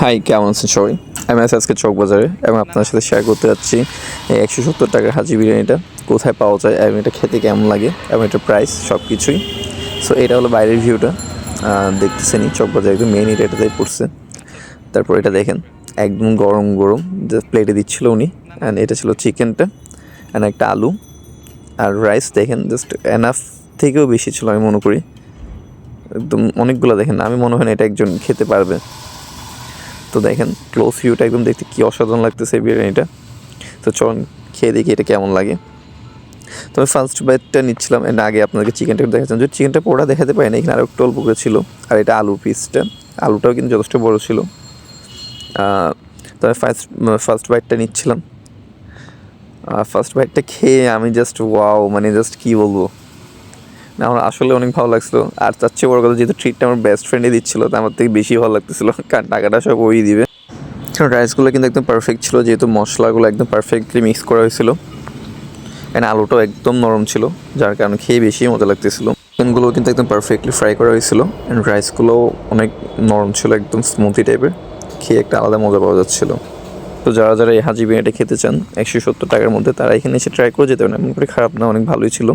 High কেমন আছেন সবাই? আমি আছি আজকে চক বাজারে এবং আপনার সাথে শেয়ার করতে যাচ্ছি এই একশো সত্তর টাকার হাজি বিরিয়ানিটা। কোথায় পাওয়া যায় এবং এটা খেতে কেমন লাগে এবং এটার প্রাইস সব কিছুই সো এটা হলো বাইরের ভিউটা দেখতেছেনই চক বাজার একদম মেন এটা এটাতেই পড়ছে। তারপর এটা দেখেন, একদম গরম গরম। যে প্লেটে দিচ্ছিল উনি। অ্যান্ড এটা ছিল চিকেনটা অ্যান্ড একটা আলু। আর রাইস দেখেন জাস্ট এনাফ থেকেও বেশি ছিল আমি মনে করি। একদম অনেকগুলো দেখেন, আমি মনে হয় না এটা একজন খেতে পারবে। তো দেখেন ক্লোজ ভিউটা একদম দেখতে কি অসাধারণ লাগতেছে এই বিরিয়ানিটা। তো চলুন খেয়ে দেখি এটা কেমন লাগে। তো আমি ফার্স্ট বাইটটা নিচ্ছিলাম, এর আগে আপনাদেরকে চিকেনটা দেখাচ্ছিলাম। যে চিকেনটা পোড়া দেখাতে পারি না এখানে আরও একটু অল্প ছিল। আর এটা আলু পিসটা আলুটাও কিন্তু যথেষ্ট বড় ছিল। তো আমি ফার্স্ট ফার্স্ট বাইটটা নিচ্ছিলাম। ফার্স্ট বাইটটা খেয়ে আমি জাস্ট ওয়াও মানে জাস্ট কী বলব? না, আমার আসলে অনেক ভালো লাগছিল। আর তার চেয়ে বড় কথা যেহেতু ট্রিটটা আমার বেস্ট ফ্রেন্ডই দিচ্ছিল তো আমার থেকে বেশি ভালো লাগতেছিল। কারণ টাকাটা সব ওই দিবে। কারণ রাইসগুলো কিন্তু একদম পারফেক্ট ছিল, যেহেতু মশলাগুলো একদম পারফেক্টলি মিক্স করা হয়েছিল। এন্ড আলুটাও একদম নরম ছিল, যার কারণে খেয়ে বেশি মজা লাগতেছিল। চিকেনগুলো কিন্তু একদম পারফেক্টলি ফ্রাই করা হয়েছিল। অ্যান্ড রাইসগুলোও অনেক নরম ছিল, একদম স্মুথি টাইপের খেয়ে একটা আলাদা মজা পাওয়া যাচ্ছিল। তো যারা যারা এই হাজি বিরিয়ানিটা খেতে চান, একশো সত্তর টাকার মধ্যে তারা এখানে এসে ট্রাই করে যেতে পারেন। এমন করে খারাপ না, অনেক ভালোই ছিল।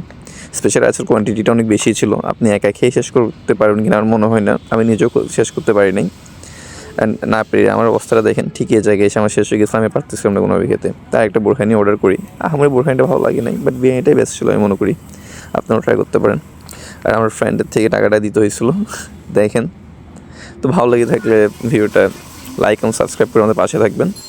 স্পেশাল রাইসের কোয়ান্টিটিটা অনেক বেশি ছিল। আপনি একা খেয়ে শেষ করতে পারবেন কিনা আমার মনে হয় না। আমি নিজেও শেষ করতে পারি নাই। না পেরে আমার অবস্থাটা দেখেন ঠিকই জায়গায় এসে আমার শেষ হয়ে গেছে, আমি পারতেছিলাম না কোনোভাবে খেতে। তাই একটা বোরখানি অর্ডার করি। আমার বোরখানিটা ভালো লাগে নাই বাট বিরিয়ানিটাই বেস্ট ছিল আমি মনে করি। আপনারাও ট্রাই করতে পারেন। আর আমার ফ্রেন্ডের থেকে টাকাটা দিতে হয়েছিল। দেখেন। তো ভালো লেগে থাকলে ভিডিওটা লাইক এবং সাবস্ক্রাইব করে আমাদের পাশে থাকবেন।